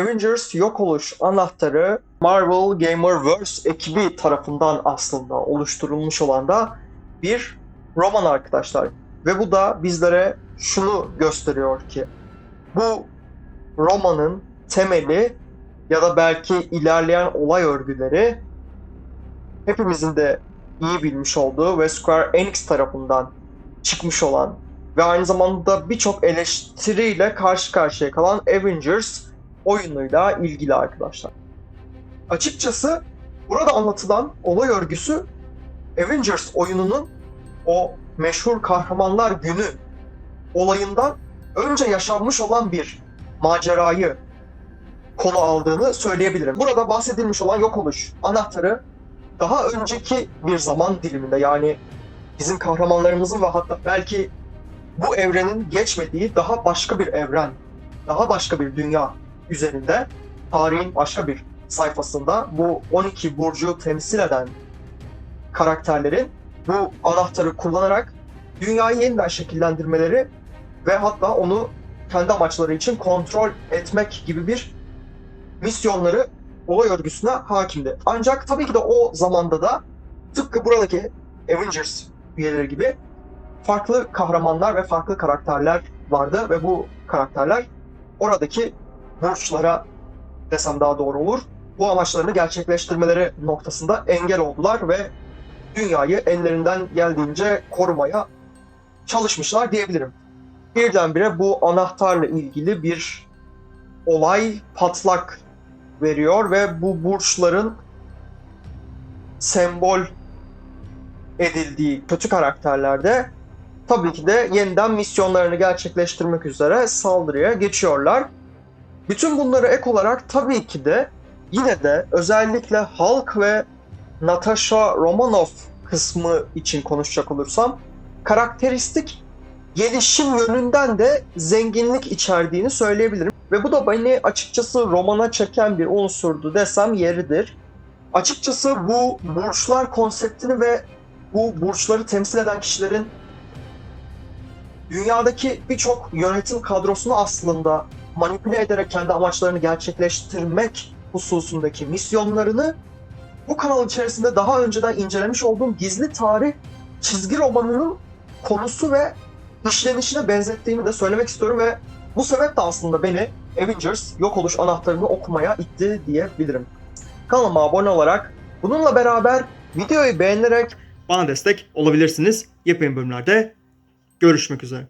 Avengers yok oluş anahtarı Marvel Gamerverse ekibi tarafından aslında oluşturulmuş olan da bir roman arkadaşlar. Ve bu da bizlere şunu gösteriyor ki bu romanın temeli ya da belki ilerleyen olay örgüleri hepimizin de iyi bilmiş olduğu ve Square Enix tarafından çıkmış olan ve aynı zamanda birçok eleştiriyle karşı karşıya kalan Avengers oyunuyla ilgili arkadaşlar. Açıkçası burada anlatılan olay örgüsü Avengers oyununun o meşhur kahramanlar günü olayından önce yaşanmış olan bir macerayı konu aldığını söyleyebilirim. Burada bahsedilmiş olan yok oluş anahtarı daha önceki bir zaman diliminde yani bizim kahramanlarımızın ve hatta belki bu evrenin geçmediği daha başka bir evren, daha başka bir dünya üzerinde tarihin başka bir sayfasında bu 12 burcu temsil eden karakterlerin bu anahtarı kullanarak dünyayı yeniden şekillendirmeleri ve hatta onu kendi amaçları için kontrol etmek gibi bir misyonları olay örgüsüne hakimdi. Ancak tabii ki de o zamanda da tıpkı buradaki Avengers üyeleri gibi farklı kahramanlar ve farklı karakterler vardı ve bu karakterler oradaki burçlara desem daha doğru olur. Bu amaçlarını gerçekleştirmeleri noktasında engel oldular ve dünyayı ellerinden geldiğince korumaya çalışmışlar diyebilirim. Birdenbire bu anahtarla ilgili bir olay patlak veriyor ve bu burçların sembol edildiği kötü karakterlerde tabii ki de yeniden misyonlarını gerçekleştirmek üzere saldırıya geçiyorlar. Bütün bunları ek olarak tabii ki de yine de özellikle Hulk ve Natasha Romanoff kısmı için konuşacak olursam karakteristik gelişim yönünden de zenginlik içerdiğini söyleyebilirim. Ve bu da beni açıkçası romana çeken bir unsurdu desem yeridir. Açıkçası bu burçlar konseptini ve bu burçları temsil eden kişilerin dünyadaki birçok yönetim kadrosunu aslında manipüle ederek kendi amaçlarını gerçekleştirmek hususundaki misyonlarını bu kanal içerisinde daha önceden incelemiş olduğum gizli tarih çizgi romanının konusu ve işlenişine benzettiğimi de söylemek istiyorum ve bu sebep de aslında beni Avengers yok oluş anahtarını okumaya itti diyebilirim. Kanalıma abone olarak bununla beraber videoyu beğenerek Bana destek olabilirsiniz. Yepyeni bölümlerde görüşmek üzere.